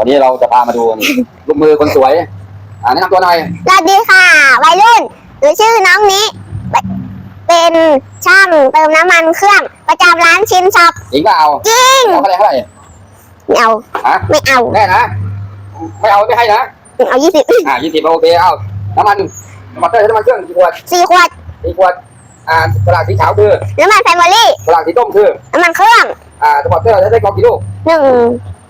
วันนี้เราจะพามาดูลูกมือคนสวย อ่าแนะนำตัวหน่อยสวัสดีค่ะ วัยรุ่นหนูชื่อน้องนี้ เป็นช่างเติมน้ำมันเครื่อง ประจำร้านชินช็อปจริงก็เอาจริงเอาเท่าไหร่เท่าไหร่ไม่เอาฮะไม่เอาแน่นะ ไม่เอาไม่ให้นะ เอายี่สิบอ่ายี่สิบโอเคเอาน้ำมันน้ำมันเตอร์น้ำมันเครื่องกี่ขวดสี่ขวดกี่ขวด อ่าสลากสีขาวคือน้ำมันไฟมอรี่สลากสีส้มคือน้ำมันเครื่อง อ่าสปอร์ตเตอร์ได้กองกี่ลูกหนึ่ง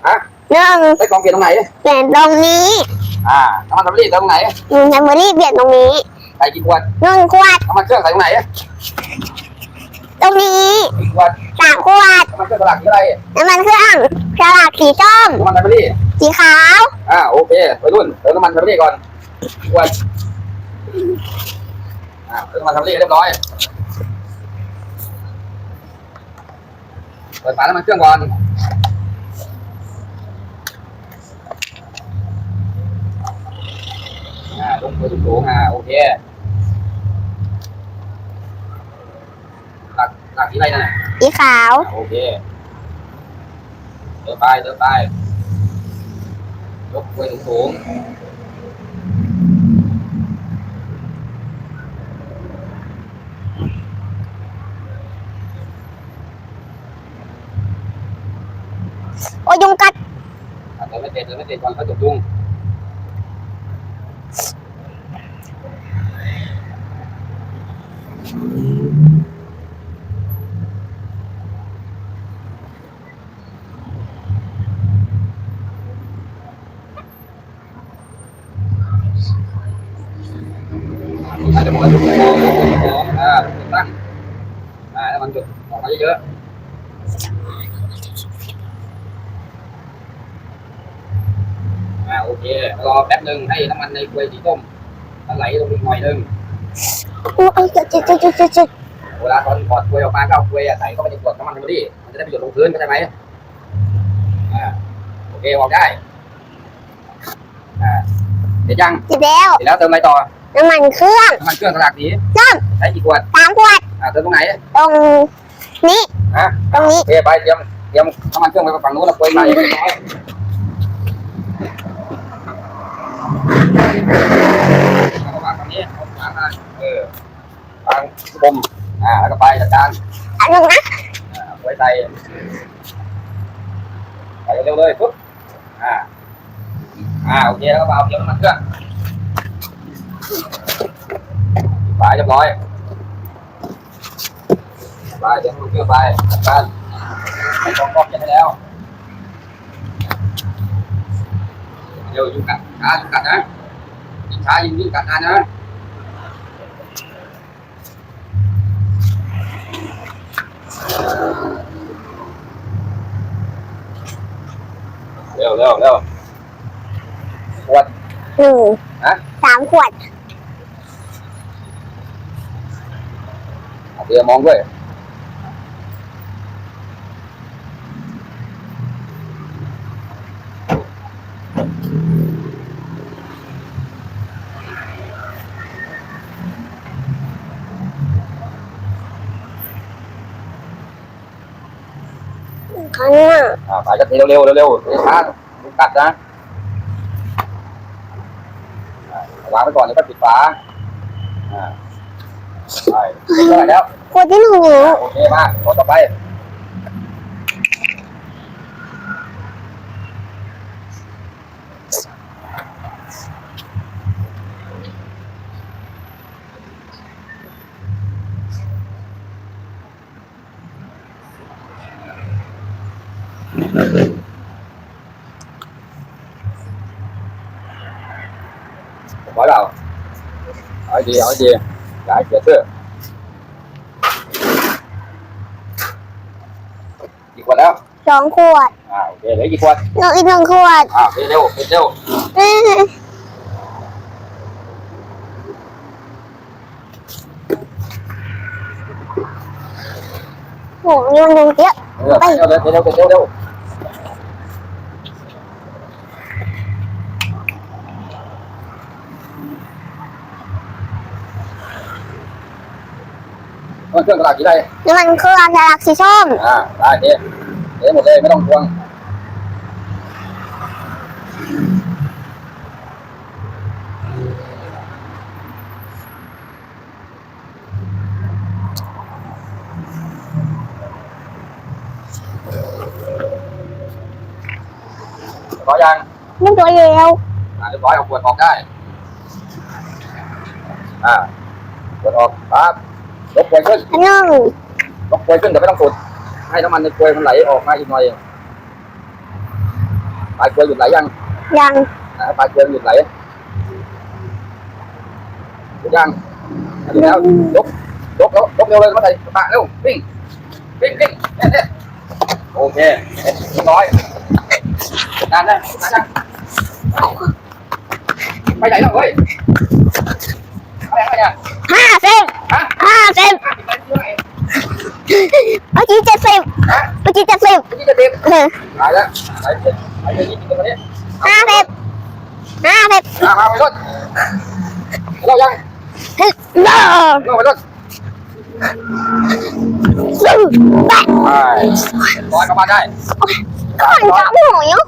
ฮะ หนึ่งได้กองเปลี่ยนตรงไหน เปลี่ยนตรงนี้อ่าน้ำมันสำลีใส่ตรงไหน หนึ่งไฟมอรี่เปลี่ยนตรงนี้ใส่กี่ขวดหนึ่งขวด น้ำมันเครื่องใส่ตรงไหนตรงนี้กี่ขวดสามขวด น้ำมันเครื่องสลากสีอะไรน้ำมันเครื่องฉลากสีส้ม น้ำมันสำลีสีขาว อ่าโอเคไปรุ่นเติมน้ำมันสำลีก่อนขวดอ่าเติมน้ำมันสำลีเรียบร้อยเปิดฝาน้ำมันเครื่องก่อนอ่าลงตัวสูงๆอ่าโอเคหลักหลักสีอะไรนั่นน่ะ สีขาว โอเคเดินไปเดินไปยกไว้สูงโอ้ยยุงกัดๆอะเดินไม่เสร็จเดินไม่เสร็จก่อนเขาจบยุง อาจจะหมดแล้วยุงอ่าตั้งอ่าแล้วมันจุดออกมาเยอะอ่าโอเครอแป๊บหนึ่งให้น้ำมันในกล้วยสีส้มมันไหลลงอีกหน่อยหนึ่งโอ้ยจุดจุดจุดจุดจุดจุดเวลาตอนถอดกล้วยออกมาก็เอากล้วยใส่เข้าไปในขวดน้ำมันเทอร์รี่มันจะได้ไปหยดลงพื้นเข้าใจไหมอ่าโอเคออกได้อ่าเสร็จยังเสร็จแล้วเสร็จแล้วเติมอะไรต่อ น้ำมันเครื่องน้ำมันเครื่องสลากสีส้มใช้กี่ขวดสามขวดอ่าเติมตรงไหนตรงนี้ฮะตรงนี้โอเคไปเตรียมเตรียมน้ำมันเครื่องไปฝั่งนู้นแล้วกล้วยใส่ไปร้อยเอาวางตรงนี้เอาวางมาเออวางคมอ่าแล้วก็ไปจัดการอันหนึ่งนะอ่าไว้ใส่ใส่เร็วๆเลยปุ๊บอ่าอ่าโอเคแล้วก็เอาเดี๋ยวน้ำมันเครื่อง ฝายเรียบร้อยไปเดี๋ยวน้ำมันเครื่องไปจัดการให้กองกองเย็นให้แล้วเดี๋ยวยุ่งกัดช้ายุงกัดนะยิ่งช้ายิ่งยิ่งกัดนานนะเร็วเร็วเร็วขวดหนึ่งฮะสามขวด เอาเดี๋ยวมองด้วยครั้งหน้าอ่าไปจะเทเร็วเร็วเร็วเร็วช้ายุงกัดนะอ่าวางไว้ก่อนแล้วก็ปิดฝาอ่าไปได้แล้ว ขวดที่หนึ่งอยู่อ่าโอเคมาขอต่อไปขอเราเอาให้ดีเอาให้ดีอย่าให้เสียเสื้อกี่ข วดแล้วสองขวดอ่าโอเคเหลือกี่ขวดหนึ่งอีกหนึ่งขวดอ่าเร็วเร็วเร็วอืมโหยุงยุงเยอะเร็วเร็วเร็วเร็วเร็วเร็วเครื่องกระดาษกี่ได้น้ำมันเครื่องฉลากสีส้มอ่าได้เจ๊เจ๊หมดเลย ไม่ต้องห่วงขอยังเรื่องตัวเร็วอ่าเรียบร้อยเอาข วดออกได้อ่าขวดออกปั๊บยกขวดขึ้นอันหนึ่งยกขวดขึ้นแต่ไม่ต้องสุดให้น้ำมันในขวดมันไหลออกมาอีกหน่อยปลายขวดหยุดไหลยังยังอ่าปลายขวดหยุดไหลหยุดยังหยุดแล้วยกยกแล้วยกเร็วเลยมาใส่กระบะเร็ววิ่งวิ่งวิ่งเด็ดโอเคเรียบร้อยนานได้นานยังไปไหนแล้วเฮ้ยไปไหนเนี่ย ห้าสิบ ฮะ ห้าสิบ ไปเที่ยวไหน เมื่อกี้เจ็ดสิบ ฮะ เมื่อกี้เจ็ดสิบ เมื่อกี้จะเต็มเออตายแล้วไปเจ็ดไปเจ็ดยี่สิบคนนี้ห้าสิบห้าสิบมามาไปรถเรายังฮึโลเราไปรถสู้แปะไปลอยกลับมาได้ก่อนจับหนูอยู่